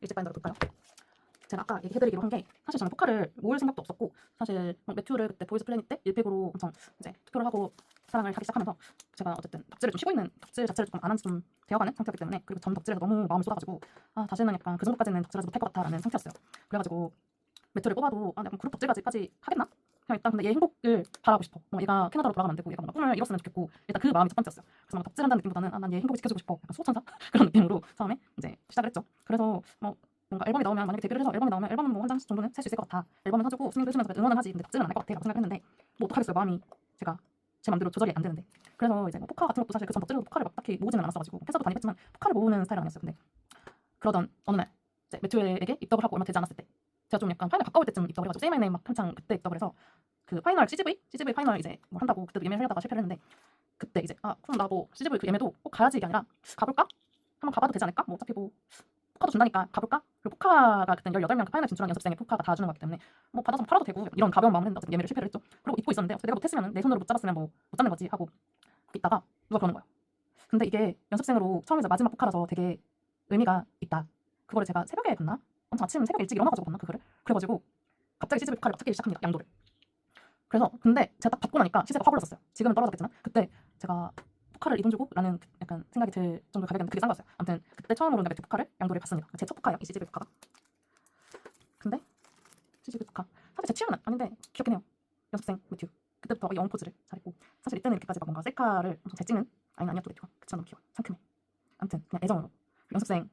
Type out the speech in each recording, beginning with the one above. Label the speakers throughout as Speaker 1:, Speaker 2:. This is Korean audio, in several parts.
Speaker 1: 일찍 바인더를 볼까요? 제가 아까 얘기해드리기로 한 게 사실 저는 포카를 모을 생각도 없었고 사실 뭐 매튜를 그때 보이즈 플래닛 때 1팩으로 엄청 이제 투표를 하고 사랑을 하기 시작하면서 제가 어쨌든 덕질을 좀 쉬고 있는 덕질 자체를 조금 안 한 지 좀 되어가는 상태이기 때문에 그리고 전 덕질에서 너무 마음을 쏟아가지고 아 다시는 약간 그 정도까지는 덕질하지 못할 것 같다라는 상태였어요. 그래가지고 매튜를 뽑아도 아 약간 그룹 덕질까지까지 하겠나? 그냥 일단 근데 얘 행복을 바라고 싶어. 뭔가 얘가 캐나다로 돌아가면 안 되고 얘가 뭔가 꿈을 이뤘으면 좋겠고 일단 그 마음이 첫 번째였어요. 그래서 뭔가 덕질한다는 느낌보다는 아 난 얘 행복을 지켜주고 싶어. 약간 수호천사 그런 느낌으로 처음에 이제 시작을 했죠. 그래서 뭐 뭔가 앨범이 나오면 만약에 데뷔를 해서 앨범이 나오면 앨범은 뭐 한 장씩 정도는 살 수 있을 것 같아. 앨범을 사주고 수익도 해주면서 응원은 하지. 근데 덕질은 안 할 것 같아. 라고 생각했는데 뭐 어떡하겠어요. 마음이 제가 제 맘대로 조절이 안 되는데. 그래서 이제 뭐 포카 같은 것도 사실 그전 덕질로 포카를 막 딱히 모으지는 않았어가지고 회사도 다니겠지만 포카를 모으는 스타일은 아니었어요. 근데 그러던 어느 날 이제 매튜에게 입덕을 하고 얼마 되지 않았을 때 제가 좀 약간 파이널 가까울 때쯤 입덕을 해가지고 세이마이네임 막 한창 그때 입덕을 해서 그 파이널 CGV CGV 파이널 이제 뭐 한다고 그때도 예매를 하다가 실패를 했는데 그때 이제 아 그럼 나 뭐 CGV 그 예매도 꼭 가야지 이게 아니라 가볼까? 한번 가봐도 되지 않을까? 뭐 어차피 뭐 포카도 준다니까 가볼까? 그리고 포카가 그때 18명 파이널 진출한 연습생에 포카가 다 주는 거기 때문에 뭐 받아서 팔아도 되고 이런 가벼운 마음을 했는데 어차피 예매를 실패를 했죠. 그리고 입고 있었는데 내가 못했으면 내 손으로 못 잡았으면 뭐 못 잡는 거지 하고 있다가 누가 그러는 거예요. 근데 이게 연습생으로 처음에서 마지막 포카라서 되게 의미가 있다. 그거를 제가 새벽에 봤나? 엄청 아침 새벽 일찍 일어나가지고 봤나 그거를? 그래가지고 갑자기 CGV 포카를 막 찾기 시작합니다. 양도를. 그래서 근데 제가 딱 받고 나니까 시세가 확 올랐었어요. 지금은 떨어졌겠지만 그때 제가 포카를 이 돈 주고 라는 그 약간 생각이 들 정도 가격이었는데 되게 싼 거였어요. 아무튼 그때 처음으로 매트 포카를 양도를 봤습니다. 제 첫 포카예요. 이 CGV 포카가. 근데 CGV 포카 사실 제 취향은 아닌데 귀엽긴 해요. 연습생 매튜. 그때부터 이 영포즈를 잘했고 사실 이때는 이렇게까지 막 뭔가 셀카를 엄청 잘 찍는 아니 아니었죠 매튜가. 그치만 너무 귀여워. 상큼해. 아무튼 그냥 애정으로 연습생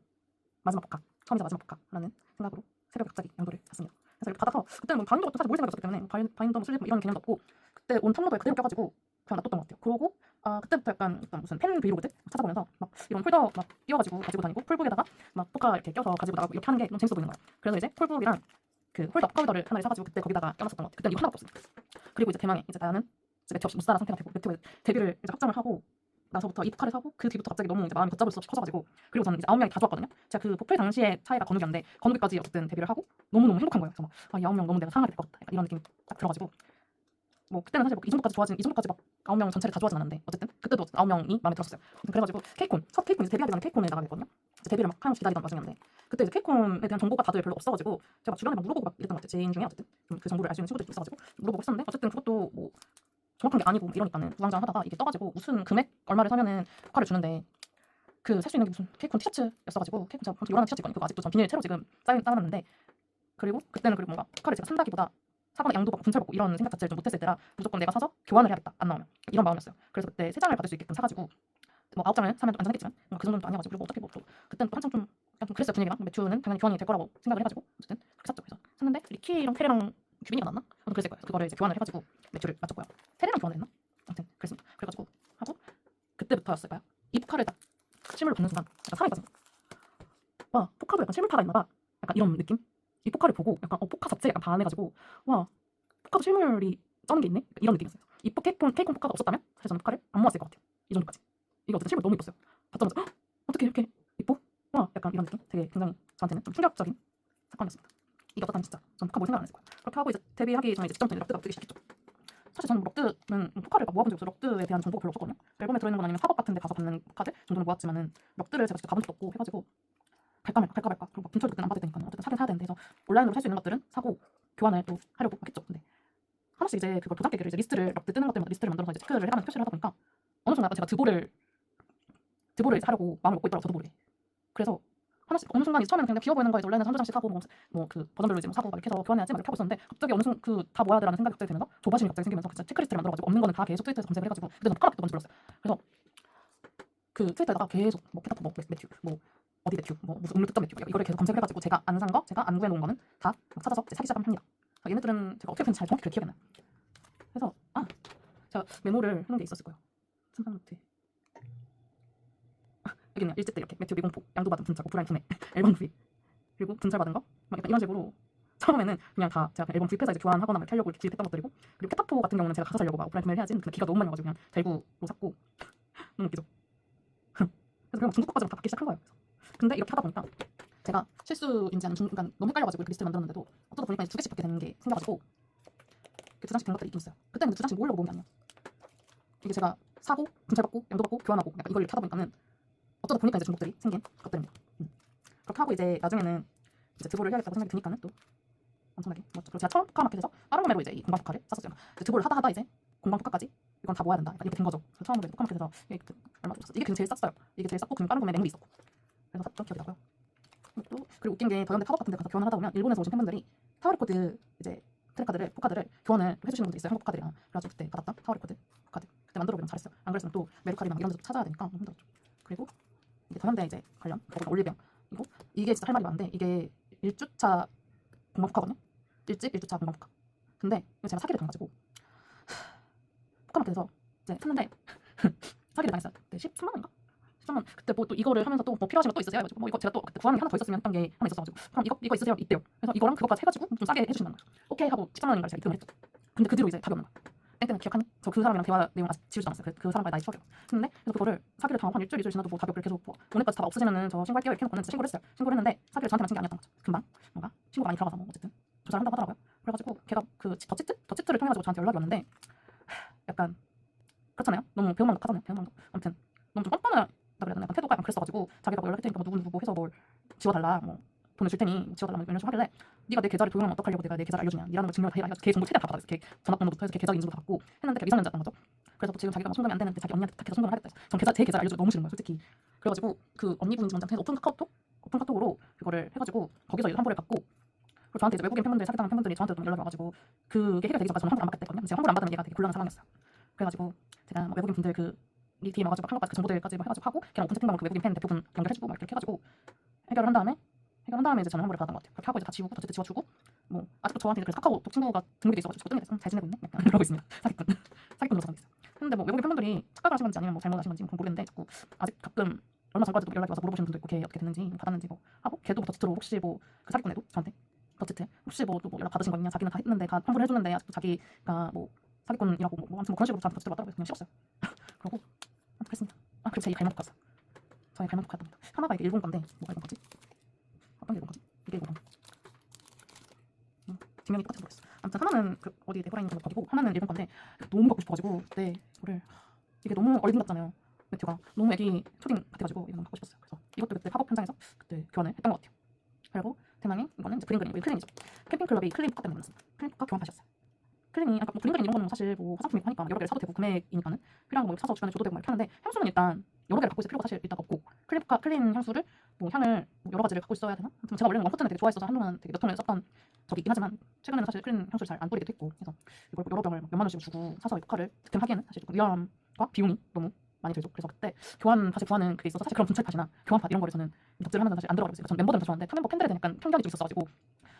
Speaker 1: 마지막 포카 처음이자 마지막 포카라는 생각으로 새벽에 갑자기 양도를 샀습니다. 그래서 이렇게 받아서 그때는 뭐 바인더 같은 사실 모를 생각이 없었기 때문에 바인, 바인더 뭐 슬립 뭐 이런 개념도 없고 그때 온 텀블러에 그대로 껴가지고 그냥 놔뒀던 것 같아요. 그러고 아 그때부터 약간, 약간 무슨 팬 브이로그들 찾아보면서 막 이런 폴더 막 띄워가지고 가지고 다니고 폴북에다가 막 포카 이렇게 껴서 가지고 나가고 이렇게 하는 게 너무 재밌어 보이는 거예요. 그래서 이제 폴북이랑 그 홀더 업홀더를 하나를 사가지고 그때 거기다가 껴놨었던 것 같아요. 그때 이거 하나밖에 없었어요. 그리고 이제 대망의 이제 나는 이제 매트 없이 못 살아 상태가 되고 매트 데뷔를 이제 확정을 하고 나서부터 이 포카를 사고 그 뒤부터 갑자기 너무 이제 마음이 걷잡을 수 없이 커져가지고 그리고 저는 이제 아홉 명이 다 좋았거든요. 제가 그 포플 당시에 차이가 건욱이었는데 건욱이까지 어쨌든 데뷔를 하고 너무 너무 행복한 거예요. 그래서 막아이 아홉 명 너무 내가 사랑하게 될 것 같다. 이런 느낌이 딱 들어가지고 뭐 그때는 사실 뭐이 정도까지 좋아진 이 정도까지 막 아홉 명 전체를 다 좋아하진 않았는데 어쨌든 그때도 아홉 명이 마음에 들었어요. 그래가지고 케이콘 첫 케이콘 이제 데뷔하기 전에 케이콘에 나가게 됐거든요. 데뷔를 막 하면서 기다리던 와중이었는데 그때 이제 케이콘에 대한 정보가 다들 별로 없어가지고 제가 막 주변에 막 물어보고 막 이랬던 것 같아요. 지인 중에 어쨌든 좀그 정보를 알 수 있는 친구들이 좀 있어가지고 물어보고 했었는데 어쨌든 그것도 뭐 정확한 게 아니고 이러니까는 부장장 하다가 이게 떠가지고 무슨 금액 얼마를 사면은 포카를 주는데 그 살 수 있는 게 무슨 케이콘 티셔츠였어가지고 케이콘 제가 요란한 티셔츠 있거든요. 그거 아직도 전 비닐 채로 지금 쌓여 쌓아놨는데 그리고 그때는 그리고 뭔가 포카를 제가 산다기보다 사거나 양도 받고 분철 받고 이런 생각 자체를 좀 못했을 때라 무조건 내가 사서 교환을 해야겠다 안 나오면 이런 마음이었어요. 그래서 그때 세 장을 받을 수 있게끔 사가지고 뭐 아홉 장을 사면 안 사겠지만 뭔가 그 정도는 아니어가지고 그리고 어떻게 뭐또 그때는 또 한참 좀 약간 좀 그랬어요 분위기가 매튜는 당연히 교환이 될 거라고 생각을 해가지고 어쨌든 그렇게 샀죠. 그래서 샀는데 리키랑 테레랑 규빈이가 났나? 그랬을 거예요. 그거를 이제 교환을 해가지고 매튜를 맞췄고요. 테레랑 교환을 했나? 아무튼 그랬습니다. 그래가지고 하고 그때부터였을까요? 이 포카를 딱 실물로 보는 순간 약간 살아있거든요. 와 포카도 약간 실물파가 있나봐. 약간 이런 느낌? 이 포카를 보고 약간 어 포카 자체 약간 반해가지고 와 포카도 실물이 쩌는 게 있네? 이런 느낌이었어요. 이 포, 케이콘, 케이콘 포카가 없었다면 사실 저는 포카를 안 모았을 것 같아요. 이 정도까지. 이거 어쨌든 실물 너무 이뻤어요. 받자마자 헉! 어떻게 이렇게 이뻐? 와 약간 이런 느낌? 되게 굉장히 저한테는 좀 충격적인 사건이었습니다. 이게 어떻다면 진짜 전 포카 볼 생각 안 했을 거예요. 그렇게 하고 이제 데뷔하기 전에 이제 직전부터 럭드가 뜨기 시작했죠. 사실 저는 뭐 럭드는 포카를 막 모아본 적이 없어요. 럭드에 대한 정보가 별로 없었거든요. 앨범에 들어있는 건 아니면 팝업 같은 데 가서 받는 포카들 정도는 모았지만은 럭드를 제가 직접 가본 적도 없고 해가지고 갈까 말까 갈까 말까 그리고 막 분철도 그때는 안 받을 테니까 어쨌든 사긴 사야 되는데 그래서 온라인으로 살 수 있는 것들은 사고 교환을 또 하려고 막 했죠. 근데 하나씩 이제 그걸 도장 깨기를 이제 리스트를 럭드 뜨는 것들마다 리스트를 만들어서 이제 체크를 해가면서 표시를 하다 보니까 어느 순간 제가 드보를 드보를 하려고 마음을 먹고 있더라고 저도 모르게 그래서 하나씩 어느 순간 처음에는 그냥 귀여워 보이는 거에 온라인에서 한두 장씩 사고 뭐그 버전별로 이제 뭐 사고 막 이렇게 해서 교환해야지 막 이렇게 하고 있었는데 갑자기 어느 순간 그 다 모아야 되라는 생각이 갑자기 들면서 조바심이 갑자기 생기면서 진짜 체크리스트를 만들어가지고 없는 거는 다 계속 트위터에서 검색을 해가지고 그때 저는 먼저 불렀어요. 그래서 그 트위터에다가 계속 뭐 캐타포 뭐 매튜 뭐 어디 매튜 뭐 무슨 음료 특점 매튜 이거를 계속 검색을 해가지고 제가 안 산 거 제가 안 구해놓은 거는 다 찾아서 사기 시작합니다. 얘네들은 제가 어떻게 됐는지 잘 정확히 기억이 안 나요. 그래서 아! 제가 메모를 해놓은 게 있었을 거예요. 순간노트 있네요 일집 때 이렇게 매튜 미공포 양도받은 분철 오프라인 구매 앨범 구입 그리고 분철 받은 거막 약간 이런 식으로 처음에는 그냥 다 제가 그냥 앨범 구입해서 이제 교환하거나 막 이렇게 하려고 이렇게 구입했던 것들이고 그리고 캐타포 같은 경우는 제가 가서 살려고 막 오프라인 구매를 해야지 근데 기가 너무 많이 와가지고 그냥 대구로 샀고 너무 웃기죠? 그래서 그냥 중국 거까지 다 받기 시작한 거예요. 그래서. 근데 이렇게 하다 보니까 제가 실수인지 아니면 중, 그러니까 너무 헷갈려가지고 이렇게 리스트를 만들었는데도 어쩌다 보니까 두 개씩 받게 되는 게 생겨가지고 이렇게 두 장씩 된 것들이 있긴 있어요. 그때는 두 장씩 모으려고 모은 게 아니에요 이게 제가 사고 분철받고 양도받고 교환하고 약간 이걸 이렇게 하다 보니까는 어쩌다 보니까 이제 중복들이 생긴 것들입니다 음. 그렇게 하고 이제 나중에는 이제 드보를 해야겠다고 생각이 드니까는 또 엄청나게 멋져. 그리고 제가 처음 포카마켓에서 아로마메로 이제 이 공방 포카를 샀었어요. 드보를 하다 하다 이제 공방 포카까지 이건 다 모아야 된다. 이렇게 된 거죠. 그래서 처음으로 포카마켓에서 이게 그 얼마 줬었어. 이게 그래서 제일 쌌어요. 이게 제일 쌌고 그리고 다른 구매 맹도 있었고. 그래서 샀던 기억이 나고요. 또 그리고 웃긴 게 더현대 팝업 같은 데 가서 교환을 하다 보면 일본에서 오신 팬분들이 타워리코드 이제 트랙카드를 포카드를 교환을 해주시는 분들 있어요. 한국 포카들이랑 그래가지고 그때 받았던 타워리코드 포카드 그때 만들어 보면 잘했어요. 안 그랬으면 또 메루카리랑 이런 데서 찾아야 되니까 너무 힘들었죠. 그리고 이게 더현대 이제 관련 거기가 올리병 이거 이게 진짜 할 말이 많은데 이게 1주차 공방 포카거든요. 1집 1주차 공방 포카. 근데 이거 제가 사기를 당해가지고 포카마켓에서 이제 샀는데 사기를 당했어요. 그때 13만 원인가? 13만 원. 그때 뭐 또 이거를 하면서 또 뭐 필요하신 거또 있으세요? 해가지고 뭐 이거 제가 또 그때 구하는 게 하나 더 있었으면 했던 게 하나 있었어가지고 그럼 이거 이거 있으세요? 있대요. 그래서 이거랑 그거까지 해가지고 좀 싸게 해주신다는 거예요. 오케이 하고 13만 원인가 제가 입금을 했죠. 근데 그 뒤로 이제 답이 없는 거야. 땡땡 기억하니? 저그 사람이랑 대화 내용 아직 지우지 않았어요. 그, 그 사람과의 나이 추억이요. 근데 그래서 그거를 사기를 당하고 한 일주일 이주일 지나도 뭐 답이 없길래 계속 뭐 오늘까지 답 없으시면은 저 신고할게요 이렇게 해놓고는 신고를 했어요. 신고를 했는데 사기를 저한테만 친게 아니었던 거죠. 금방 뭔가 신고가 많이 들어가서 뭐 어쨌든 조사를 한다고 하더라고요. 그래가지고 걔가 그 더 치트? 더 치트를 통해가지고 저한테 연락이 왔는데 약간 그렇잖아요. 너무 배우만 하잖아요. 배우만 아무튼 너무 좀 뻔뻔하다 그래야 되나? 약간 태도가 약간 그랬어가지고 자기가 뭐 연락했으니까 뭐 누구 누구 해서 뭘 지워달라 뭐 돈을 줄 테니 지워달라 뭐 이런 식으로 하길래 네가 내 계좌를 도용하면 어떡하려고 내가 내 계좌를 알려주냐. 니라는 걸 증명을 다 해가지고 걔 정보 최대한 다 받았어요 걔 전화번호부터 해서 걔 계좌 인증도 다 받고 했는데 걔 미성년자였던 거죠. 그래서 또 지금 자기가 막 송금이 안 되는데 자기 언니한테 다 계속 송금을 하겠다 해서. 전 계좌 제 계좌를 알려주고 너무 싫은 거예요 솔직히. 그래가지고 그 언니 분인지 뭔지 해서 오픈 카카오톡 오픈 카톡으로 그거를 해가지고 거기서 환불을 받고 그리고 저한테 이제 외국인 팬분들 사기당한 팬분들이 저한테 좀 연락이 와가지고 그게 해결되기 전까지 저는 환불 안 받겠다거든요. 제가 환불 안 받으면 얘가 되게 곤란한 상황이었어요. 그래가지고 제가 뭐 외국인 분들 그 이 뒤에 와가지고 한 것까지 그 정보들까지 막 해가지고 하고 걔랑 오픈 채팅방으로 그 외국인 팬 대표분 연결해주고 막 이렇게 해가지고 해결을 한 다음에 해결한 다음에 이제 저는 환불을 받은 것 같아요. 그렇게 하고 이제 다 지우고 어쨌든 지워주고 뭐 아직도 저한테 그래서 카카오톡 친구가 등록돼 있어가지고 저도 등록됐어. 잘 지내고 있네. 약간 이러고 있습니다. 사기꾼 사기꾼으로 저장돼 있어요. 근데 뭐 외국인 팬분들이 착각을 하신 건지 아니면 뭐 잘못 하신 건지 그건 모르겠는데 자꾸 아직 가끔 얼마 전까지도 연락이 와서 물어보시는 분도 있고 걔 어떻게 됐는지 뭐 받았는지 뭐 하고 걔도 뭐 더치트로 혹시 뭐 그 사기꾼에도 저한테 더치트 혹시 뭐 또 뭐 연락 받으신 거 있냐 자기는 다 했는데 가 환불을 해줬는데 아직도 자기가 뭐 사기꾼이라고 뭐, 뭐 아무튼 뭐 그런 식으로 저한테 더치트로 받더라고요. 그냥 싫었어요. 그러고 아무튼 그랬습니다. 아 그리고 제 갈목 포카였어. 저의 갈목 포카였답니다. 하나가 이게 일본 건데 뭐가 일본 거지? 어떤 게 일본 거지? 이게 거. 음, 뒷면이 똑같이 모르겠어. 아무튼 하나는 그 어디 내고라 있는 거기고 하나는 일본 건데 너무 갖고 싶어가지고 그때 이거를 이게 너무 얼굴 같잖아요. 매튜가 너무 애기 초딩 같아가지고 이거 갖고 싶었어요. 그래서 이것도 그때 팝업 현장에서 그때 교환을 했던 것 같아요. 그리고 대망의 이거는 이제 그린그린이고 클린이죠. 캠핑클럽이 클린 포카 때문에 만났습니다. 클린 포카 교환하셨어요. 클린이 아까 뭐 그린그린 이런 거는 사실 뭐 화장품이고 하니까 여러 개를 사도 되고 금액이니까는 필요한 거 사서 주변에 줘도 되고 막 이렇게 하는데 향수는 일단 여러 개를 갖고 있을 필요가 사실 일단 없고 클린 클린 향수를 뭐 향을 뭐 여러 가지를 갖고 있어야 되나? 아무튼 제가 원래는 원커튼을 되게 좋아했어서 한동안 되게 몇 톤을 썼던 적이 있긴 하지만 최근에는 사실 클린 향수를 잘 안 뿌리기도 했고 그래서 이걸 여러 병을 막 몇만 원씩 주고 사서 이 포카를 득템하기에는 사실 위험과 비용이 너무 많이 들죠. 그래서 그때 교환 팟이 구하는 그게 있어서 사실 그런 분철 팟이나 교환 팟 이런 저는 덕질을 하면서 사실 안 들어가고 있어요. 전 멤버들은 다 좋아하는데 타 멤버 팬들에 대한 약간 편견이 좀 있었어가지고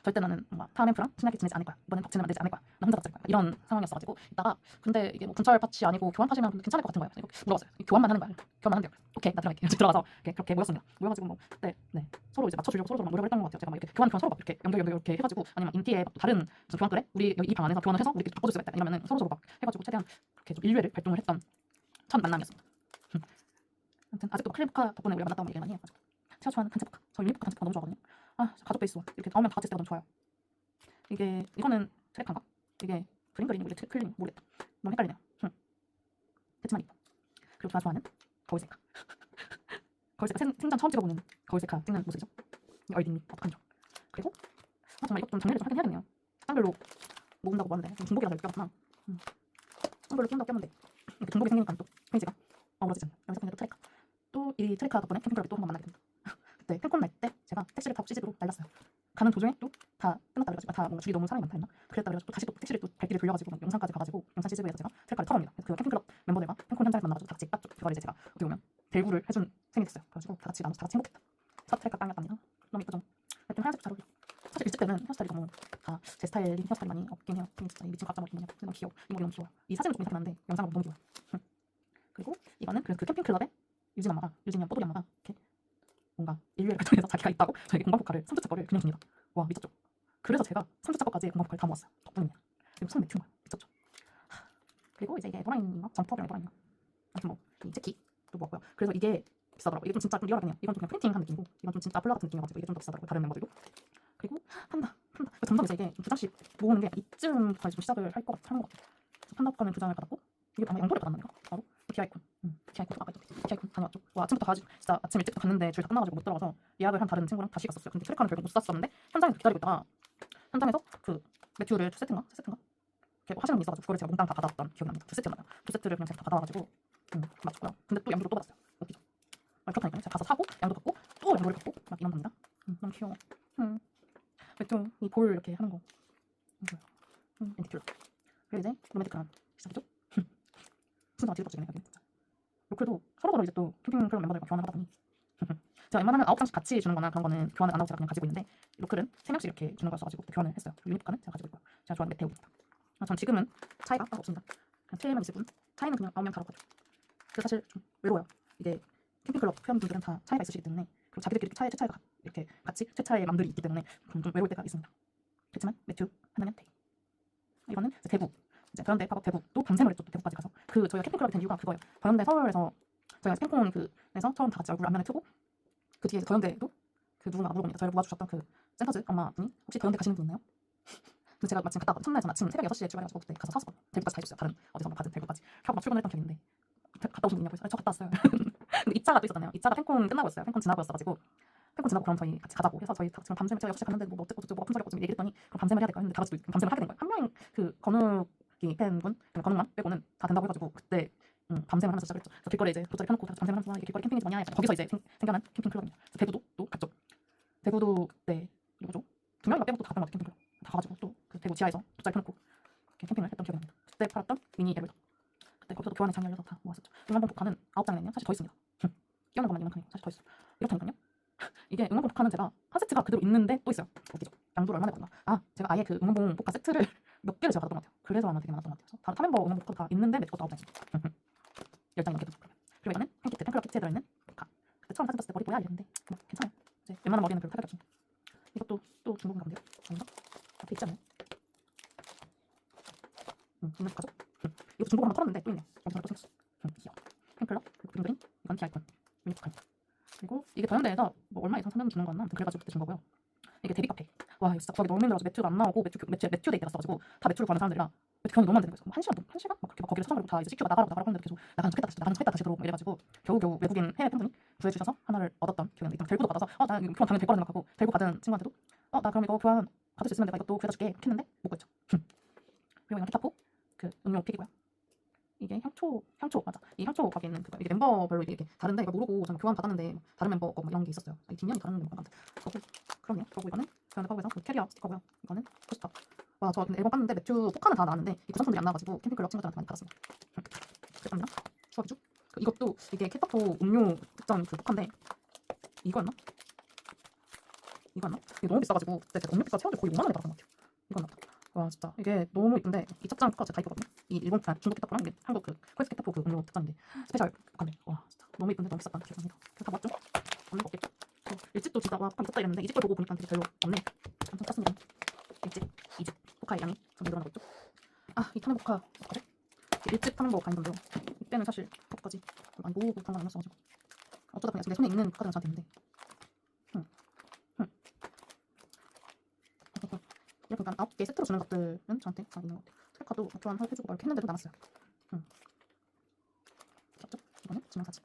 Speaker 1: 절대 나는 뭔가 타 멤버랑 친하게 지내지 않을 거야. 이번엔 덕질을 만들지 않을 거야. 나 혼자 덕질 거야. 이런 상황이었어가지고 이따가 근데 이게 뭐 분철 팟이 아니고 교환 팟이면 괜찮을 것 같은 거예요. 그래서 물어봤어요. 교환만 하는 거야. 교환만 한대요. 오케이 나 들어갈게. 들어가서 이렇게 그렇게 모였습니다. 모여가지고 뭐 그때 네 서로 이제 맞춰주려고 서로 서로 막 노력을 했던 것 같아요. 제가 막 이렇게 교환 교환 서로 막 이렇게 연결 연결 이렇게 해가지고 아니면 인티에 막 다른 무슨 교환 그래 우리 여기 이 방 안에서 교환을 해서 우리끼리 바꿔줄 수가 있다 이러면은 서로 서로 막 해가지고 최대한 그렇게 좀 인류애를 발동을 했던 첫 만남이었습니다. 아직도 클리프카 덕분에 우리가 만났다고 얘기 많이 해요. 제가 좋아하는 단체포카. 저 유니포카 단체포카 너무 좋아하거든요. 아, 저 가족 베이스 원. 이렇게 아홉 명다 같이 때가 너무 좋아요. 이게 이거는 트랙한가? 이게 그린그린이고 이게 클린 모르겠다. 너무 헷갈리네요. 응. 대체만 이뻐. 그리고 제가 좋아하는 거울 셀카. 거울 셀카 생, 생전 처음 찍어보는 거울 셀카 찍는 모습이죠. 이 얼딩이 어떡한죠. 그리고 아 정말 이것도 좀 정리를 좀 하긴 해야겠네요. 쌍별로 모은다고 뭐하는데 좀 중복이라서 이렇게 껴봤구나. 음. 쌍별로 낀다고 꼈는데 이렇게 중복이 생기니까 또 페이지가 어우러지잖아요. 여기서 그냥 또 트랙카. 또 이 트랙카 덕분에 캠핑클럽이 또한 번 만나게 됩니다. 그때 팬콘 날때 제가 택시를 타고 시집으로 날랐어요. 가는 도중에 또 다 끝났다 그래가지고 다 뭔가 줄이 너무 사람이 많다 했나? 그랬다 그래가지고 또 다시 또 택시를 또 발길을 돌려가지고 막 영상까지 가가지고 영상 시집에서 제가 트랙카를 털어옵니다. 그래서 그 캠핑클럽 멤버들과 팬콘 현장에서 만나가지고 다 같이 딱 그걸 이제 제가 어떻게 보면 대우를 해준 셈이 됐어요. 그래가지고 다 같이 나눠서 다 같이 행복했다. 첫 트랙카 빵이었답니다. 너무 이쁘죠? 하여튼 하얀색 잘 어울려. 사실 일찍 때는 헤어스타일이 너무 다 제 스타일인 헤어스타일이 많이 없긴 해요. 진짜 이 미친 가짜 머리 그냥 너무 귀여워. 이 머리 너무 귀여워. 이 사진은 좀 이상하긴 한데 영상은 너무 귀여워. 그리고 이거는 그래서 그 캠핑클럽에 유진 엄마가 유진이 형 뽀뽀리 엄마가 이렇게 인류애를 발동해서 자기가 있다고 저에게 공방 포카를 3주차 거를 그냥 줍니다. 와 미쳤죠. 그래서 제가 3주차 거까지 공방 포카를 다 모았어요. 덕분입니다. 그리고 손 매트인 거야. 미쳤죠. 하, 그리고 이제 이게 노라인인가? 점퍼병 노라인인가? 아무튼 뭐이 재킷도 모았고요. 그래서 이게 비싸더라고. 이게 좀 진짜 좀 리얼하긴 해요. 이건 좀 그냥 프린팅한 느낌이고 이건 좀 진짜 플라 같은 느낌이어가지고 이게 좀 더 비싸더라고 다른 멤버들도. 그리고 판다 판다 점점 이제 이게 두 장씩 모으는 게 이쯤까지 좀 시작을 할것 하는 것 같아요. 판다 거는 두 장을 받았고 이게 방금 양도를 받았나요? 바로 디아이콘. 음, 디아이콘 아까 있던 기아이콘 다녀왔죠. 와 아침부터 가지고 진짜 아침 일찍부터 갔는데 줄 다 끝나가지고 못 들어가서 예약을 한 다른 친구랑 다시 갔었어요. 근데 트랙카는 결국 못 샀었는데 현장에서 기다리고 있다가 현장에서 그 매튜를 두 세트인가 세 세트인가 이렇게 하시는 분이 있어가지고 그거를 제가 몽땅 다 받아왔던 기억이 납니다. 두 세트였나요? 두 세트를 그냥 제가 다 받아와가지고 음, 맞췄고요. 근데 또 양도를 또 받았어요. 웃기죠. 아, 그렇다니까요. 제가 가서 사고 양도 받고 또 양도를 받고 막 이런 겁니다. 음, 너무 귀여워. 음. 매튜 이볼 이렇게 하는 거. 음, 엔티큐러. 그리고 이제 로맨틱한 시작이죠. 무슨 단어 뒤집어지네 여기 진짜. 로클도 서로서로 이제 또 캠핑 클럽 멤버들과 교환을 하다 보니 제가 웬만하면 아홉 장씩 같이 주는 거나 그런 거는 교환을 안 하고 제가 그냥 가지고 있는데 로클은 세 명씩 이렇게 주는 거였어가지고 그때 교환을 했어요. 유니프카는 제가 가지고 있고요. 제가 좋아하는 메테오입니다. 아, 전 지금은 차이가 따로 없습니다. 그냥 트레이만 있을 뿐 차이는 그냥 아홉 명 다뤄가지고 그 사실 좀 외로워요. 이게 캠핑 클럽 회원분들은 다 차이가 있으시기 때문에 그리고 자기들끼리 차이 최차이가 가- 이렇게 같이 최차의 맘들이 있기 때문에 좀, 좀 외로울 때가 있습니다. 그렇지만 매튜 하나면 돼. 이거는 이제 대구 이제 더현대 팝업 대구도 밤샘을 했죠 또 대구까지 가서 그 저희가 캠핑 클럽이 된 이유가 그거예요 더현대 서울에서 저희가 캠콘 그에서 처음 다 같이 얼굴 안면에 트고 그 뒤에 더현대도 그 누군가가 물어봅니다. 저희를 모아주셨던 그 센터즈 엄마분이 혹시 더현대 가시는 분 있나요? 근데 제가 마침 갔다 왔거든요 첫날에서 아침 새벽 6시에 출발해가지고 그때 가서 사왔거든요. 대구까지 가 있었어요. 다른 어디서 받은 대구까지. 하고 막 출근을 했던 기억이 있는데 가- 갔다 오신 분이냐고 해서 아, 저 갔다 왔어요. 근데 2차가 또 있었잖아요. 2차가 팬콘 끝나고 였어요. 팬콘 지나고였어가지고 팬콘 지나고 그럼 저희 같이 가자고 해서 저희 다 지금 밤샘을 제가 6시에 갔는데 뭐 어쩌고 저쩌고 뭐 아픈 소리고 좀 얘기했더니 그럼 밤샘을 해야 될까 했는데 다 같이 또 밤샘을 하게 된 거예요. 한 명이 그 건욱이 팬분 그리고 건욱만 빼고는 다 된다고 해가지고 그때 음, 밤샘을 하면서 시작했죠. 그래서 길거리에 이제 돗자리 펴놓고 밤샘을 하면서 이게 길거리 캠핑이지 뭐냐 거기서 이제 생, 생겨난 캠핑 클럽입니다. 그래서 대구도 또 갔죠. 대구도 그때 누구죠? 두 명인가 빼고 또 갔던 것 캠핑 클럽. 다 가가지고 또 그 대구 지하에서 돗자리 펴놓고 이렇게 캠핑을 했던 기억이 납니다. 그때 팔았던 미니 에블더 그때 거기서도 교환의 장이 열려서 다 모았었죠. 응원봉 복화는 아홉 장이네요 사실 더 있습니다. 끼우는 것만 이만큼이에요 사실 더 있어요. 이렇다니까요. 이게 응원봉 복화는 제가 한 세트가 그대로 있는데 또 있어요. 어디죠? 양도를 얼마나 했던가 아 제가 아예 그 응원봉 복화 세트를 없습니다 이것도 또 중국인가 본데요? 아닌가? 앞에 않나요? 음, 있는 복화죠? 음, 이것도 중국 한번 털었는데 또 있네요 여기서 또 생겼어. 음, 귀여워. 팬클럽 그린 그린 이건 티아이콘 유니크입니다 그리고 이게 더현대에서 뭐 얼마 이상 사면 주는 거였나 아무튼 그래가지고 그때 준 거고요. 이게 데뷔 카페. 와 이거 진짜 구하기 너무 힘들어서 매튜도 안 나오고 매튜 매튜 매튜 데이 때였어가지고 다 매튜를 구하는 사람들이라 매튜 교환이 너무 안 되는 거예요 뭐한 시간 한 시간? 막 그렇게 막 거기를 찾아가지고 다 이제 CQ가 나가라고 나가라고 했는데 계속 나가는 척했다 다시 나가는 척했다 다시 들어오고 막 이래가지고 겨우 겨우 외국인 해외 팬분이 구해주셔서 하나를 얻었던 기억이 납니다 대구도 받아서 어나 이거 당연히 될 거라 생각하고 대구 받은 친구한테도 어 나 그럼 이거 교환 받을 수 있으면 내가 이것도 구해다 줄게. 했는데 못 구했죠. 그리고 이건 키타포 그 음료 픽이고요 이게 향초 향초 맞아. 이 향초 가게 있는 그거. 이게 멤버별로 이게 다른데 이거 모르고 저는 교환 받았는데 뭐 다른 멤버 거뭐 이런 게 있었어요. 이 뒷면이 다른 멤버 같은 그거 그럼요. 그리고 이거는 교환을 파고에서 그 캐리어 스티커고요. 이거는 포스터. 와저 앨범 깠는데 매튜 포카는 다 나왔는데 이 구성품들이 안 나와가지고 캠핑클럽 친구들한테 많이 받았습니다 그랬답니다. 추억이죠 그 이것도 이게 캣타포 음료 특전 그 포카인데 이거였나? 이거였나? 이게 너무 비싸가지고 그때 제가 음료비가 채워져 거의 5만 원에 받았던 것 같아요 이건 맞다 와 진짜 이게 너무 이쁜데 이 착장 포카 제가 다 이쁘거든요 이 일본 아, 중국 캣타포랑 이게 한국 그 코에스 캣타포 그 음료 특전인데 스페셜 포카인데 와 진짜 너무 이쁜데 너무 납니다 그래서 다 모았죠? 없는 거 없겠죠? 저 일집도 진짜 와 미쳤다 이랬는데 이 집 걸 보고 보니까 되게 별로 없네 아무튼 땄습니다 일집, 이집 포카의 양이 점점 늘어나고 있죠 아이 타는 포카 어떡하지? 일집 타는 거 아니던데요 이때는 사실 포카까지 많이 모으고 그런 건 아니었어가지고 어쩌다 그냥 내 손에 있는 포카들은 저한테 있는데 흠. 흠. 어떡해. 이렇게 일단 아홉 개 세트로 주는 것들은 저한테 다 있는 것 같아요 교환해주고 막 이렇게 했는데도 남았어요 음. 이거는 증명사진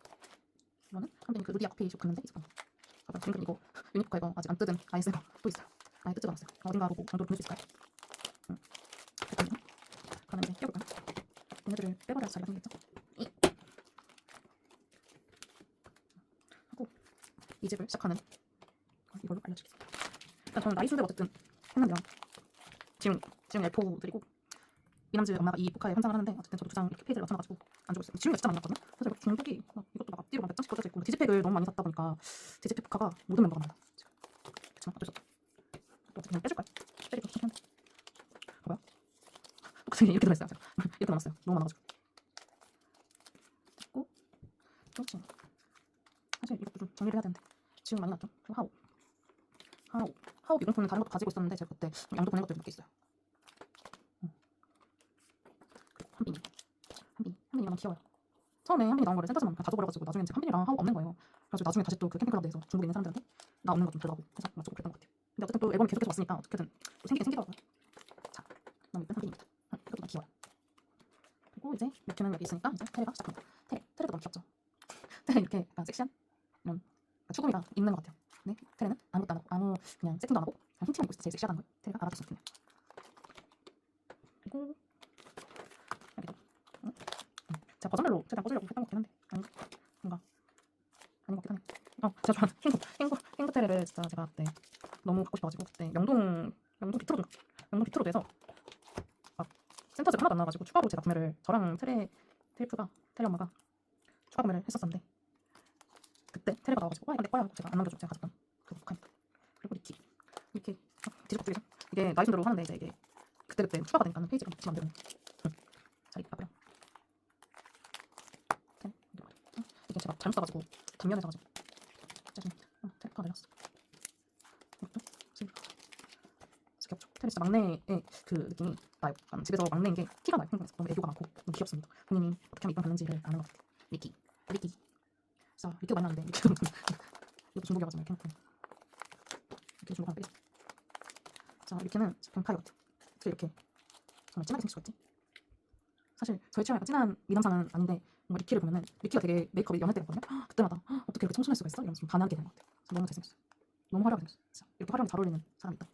Speaker 1: 이거는 선배님 그 루디아 커피 숍 갔는데 거 봐봐요 지금 이거 아직 안 뜯은 아이스가 또 있어요 아예 뜯지 않았어요 어딘가 보고 정도로 보낼 수 있을까요? 음. 잠깐만요 그러면 이제 떼어볼까요? 얘네들을 빼버려야 자리가 생기겠죠? 이. 하고 이 집을 시작하는 이걸로 알려드리겠습니다 일단 저는 나이 순대로 어쨌든 했는데요 지금 지금 L4드리고 이남주 엄마가 이 포카에 현장을 하는데 어쨌든 저도 두 장 이렇게 페이지를 맞춰가지고 안 주고 있어요. 지금 진짜 많이 났거든요. 그래서 이거 중독이 막 이것도 막 앞뒤로 막 몇 장씩 꽂아져 있고 디지팩을 너무 많이 샀다 보니까 디지팩 포카가 모든 멤버가 많아. 그렇지만 어쩔 수 없다. 그냥 빼줄까요? 때리고 싶긴 한데. 봐봐요. 게 이렇게 들어있어요. 제가. 이렇게 남았어요. 너무 많아가지고. 됐고 또 지금 사실 이것도 좀 정리를 해야 되는데 지금 많이 났죠. 그리고 하오. 하오. 하오 미용품은 다른 것도 가지고 있었는데 제가 그때 좀 양도 보낸 것들이 몇개 있어요. 그리고 한빈이. 한빈. 한빈이 너무 귀여워요. 처음에 한빈이 나온 거를 센터즈만 그냥 가져버려가지고 나중에 제 한빈이랑 하고 없는 거예요. 그래서 나중에 다시 또 그 캠핑클럽 내에서 중국에 있는 사람들한테 나 없는 거 좀 달라고 해서 맞추고 그랬던 것 같아요. 근데 어쨌든 또 앨범이 계속해서 왔으니까 어떻게든 또 생기긴 생기더라고요. 자, 너무 예쁜 한빈입니다. 아, 이것도 귀여워요. 그리고 이제 매튜는 여기 있으니까 이제 테레가 시작합니다. 테레. 테레도 너무 귀엽죠? 테레는 이렇게 약간 섹시한 이런 약간 추구미가 있는 것 같아요. 근데 테레는 아무것도 안 하고 아무 그냥 세팅도 안 하고 그냥 흰티만 입고 있어 제일 섹시하다는 걸 테레가 알아줬으면 좋겠네요. 그리고 여기도 음, 음. 제가 버전별로 최대한 꽂으려고 했던 것 같긴 한데 아닌가? 뭔가 아닌 것 같긴 하네. 어, 제가 좋아하는 흰구 흰구 흰구 테레를 진짜 제가 그때 너무 갖고 싶어가지고 그때 영동 영동 비트로드 영동 비트로드에서 막 센터즈가 하나도 안 나와가지고 추가로 제가 구매를 저랑 테레 테이프가 테레 엄마가 추가 구매를 했었었는데 그때 테레가 나와가지고 와 이거 내 거야 하고 제가 안 남겨주고 제가 가졌던 그 북한입니다. 그리고 리키 어, 뒤집어 쪽이죠. 이게 나이 순대로 하는데 이제 이게 그때 그때 추가가 되니까 페이지가 같이 만드는 응. 자 이거 봐요. 테레 이거 봐요. 어, 이게 제가 잘못 써가지고 단면해져가지고 짜증납니다. 어, 테레가 내렸어. 이것도 지금 귀엽죠. 테레 진짜 막내의 그 느낌이 나요. 약간 집에서 막내인 게 티가 나요. 행동에서 너무 애교가 많고 너무 귀엽습니다. 본인이 어떻게 하면 이쁜 받는지를 아는 것 같아요. 리키, 리키. 진짜 리키가 많이 나는데 리키도 이것도 중독이어가지고 이렇게 해놓고 이렇게 중독하면 빼겠어. 자 리키는 뱀파이어 같아. 이렇게 정말 진하게 생길 수가 있지? 사실 저희 취향 약간 진한 미남상은 아닌데 뭔가 리키를 보면은 리키가 되게 메이크업이 연할. 헉, 그때마다 헉, 어떻게 이렇게 청순할 수가 있어? 이러면서 좀 반하게 되는 것 같아요. 너무 잘생겼어. 너무 화려하게 생겼어. 진짜 이렇게 화려하게 잘 어울리는 사람이 있다.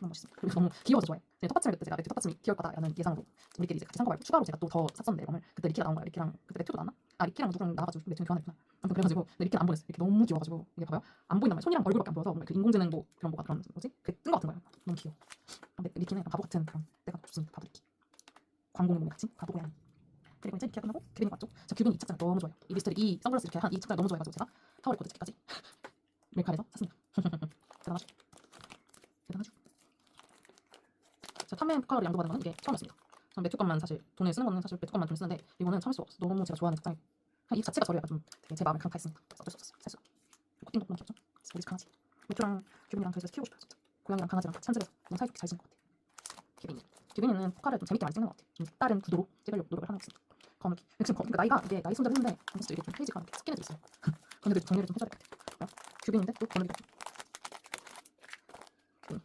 Speaker 1: 너무 멋있어. 그리고 너무 귀여워서 좋아해. 제 톱받침을 그때 제가 매트 톱받침이 귀여울 거다라는 예상으로 우리끼리 이제 같이 산 거 말고 추가로 제가 또 더 샀었는데 앨범을 그때 리키가 나온 거야. 리키랑 그때 매트도 나왔나? 아 리키랑 누구랑 나와가지고 매트는 교환했구나. 아무튼 그래가지고 근데 리키는 안 보냈어. 이렇게 너무 귀여워가지고 이게 봐봐요. 안 보인단 말이야. 손이랑 얼굴밖에 안 보여서 그 인공지능 뭐 그런 뭐가 그런 뭐지? 그뜬거 같은 거예요. 너무 귀여워. 근데 리키는 바보 같은 그런 때가 좋습니다. 바보 리키. 광고는 같이 바보 고양이. 그리고 이제 리키가 끝나고 규빈이 왔죠. 저 규빈이 이 착장 너무 좋아요. 이 미스터리 이 선글라스 이렇게 한이 착장 너무 좋아해가지고 제가 4월 코드까지 밀카에서 샀습니다. 대단하죠. 대단하죠. 제가 판매 포카를 양도받은 건 이게 처음이었습니다. 전 것만 사실 돈을 쓰는 거는 사실 것만 돈 쓰는데 이거는 참을 수가 없어. 너무 제가 좋아하는 착장이. 이 자체가 저를 약간 좀 되게 제 마음을 강타했습니다. 그래서 어쩔 수 없었어요. 살 수. 코팅도 너무 귀엽죠. 그래서 우리 집 강아지. 매튜랑 규빈이랑 저희 집에서 키우고 싶어요. 진짜. 고양이랑 강아지랑 같이 한 집에서 너무 사이좋게 잘 지는 것 같아요. 규빈이. 규빈이는 포카를 좀 재밌게 많이 찍는 것 같아요. 좀 다른 구도로 찍으려고 노력을 하고 있습니다. 검은기. 지금 검, 그러니까 나이가 이게 나이 손절 했는데 사실 이게 좀 페이지가 이렇게 스kin해져 있어요. 근데 정리를 좀 해줘야 될 것 같아요. 규빈인데 또 검은기가 있고. 규빈.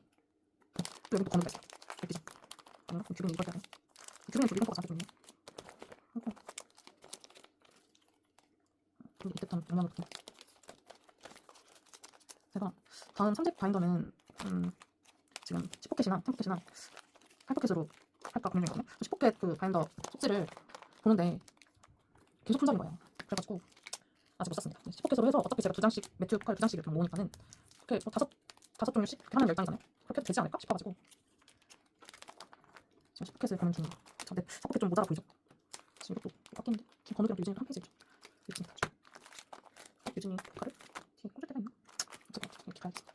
Speaker 1: 또 여기 또 검은기가 있어요. 예쁘죠? 그럼 규빈이 이걸 해야 돼. 규빈이 좀 이런 거가 잘되거든요 근데 이때부터 영향을 좀 제가 다음 3색 바인더는 음, 지금 10포켓이나 10포켓이나 8포켓으로 할까 고민 중이거든요. 10포켓 그 바인더 속지를 보는데 계속 품절인 거예요. 그래가지고 아직 못 샀습니다. 10포켓으로 해서 어차피 제가 두 장씩 매튜 포카를 두 장씩 이렇게 모으니까는 그렇게 뭐 다섯 다섯 종류씩 그렇게 하면 열 장이잖아요. 그렇게 해도 되지 않을까 싶어가지고 지금 10포켓을 보는 중이에요. 근데 4포켓 좀 모자라 보이죠? 지금 이것도 깎이는데 지금 건우기랑 유진이랑 한 페이지죠. 유진이 다 줘. 유진이 포카를 뒤에 꽂을 때가 있나? 어쨌든 이렇게 가야겠어.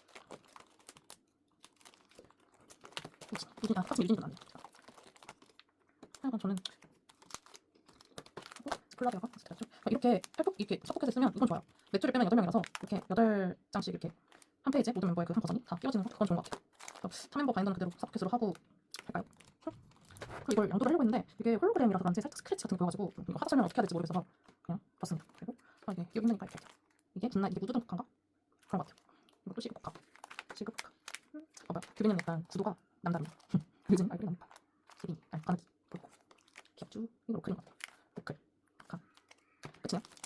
Speaker 1: 유진, 유진, 아, 사실 유진이도 나네요. 하여간 저는 하고 플라비아가 됐죠. 이렇게 팔복 이렇게 서포켓을 쓰면 이건 좋아요. 매출을 빼면 8명이라서 이렇게 8장씩 이렇게 한 페이지에 모든 멤버의 그 한 버전이 다 끼워지는 거 그건 좋은 것 같아요. 3멤버 바인더는 그대로 서포켓으로 하고 할까요? 그리고 이걸 양도를 하려고 했는데 이게 홀로그램이라서 그런지 살짝 스크래치 같은 거 보여가지고 이거 하자 설명 어떻게 해야 될지 모르겠어서 그냥 봤습니다. 그리고 아, 이게 끼우기 힘드니까 이렇게 하죠. 이게 분나 이게 무드등 국화인가? 그런 것 같아요. 이것도 시급 국화. 시급 국화. 음, 봐봐요. 규빈이는 약간 구도가 남다릅니다. 요즘 얼굴이 남다. 규빈, 아니 가느기, 볼고 귀엽죠? 이거 로클인 것 같아요.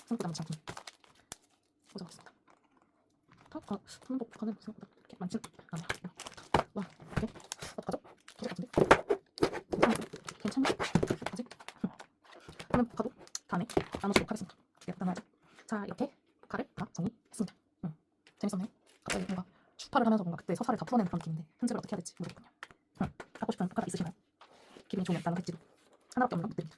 Speaker 1: 생각보다 많지 않군요. 보자겠습니다. 다, 아, 한복 국화는 생각보다 이렇게 많진 않아요. 와, 이게 어떡하죠? 도색 같은데? 괜찮나? 아직? 하는 포카도 다음에 나눠주도록 하겠습니다. 네, 나눠야죠. 자, 이렇게 포카를 다 정리했습니다. 응. 재밌었네요. 갑자기 뭔가 추파를 하면서 뭔가 그때 서사를 다 풀어내는 그런 느낌인데 편집을 어떻게 해야 될지 모르겠군요. 응. 갖고 싶은 포카가 있으신가요? 기분이 좋으면 나눠겠지도 하나밖에 없는 드립니다.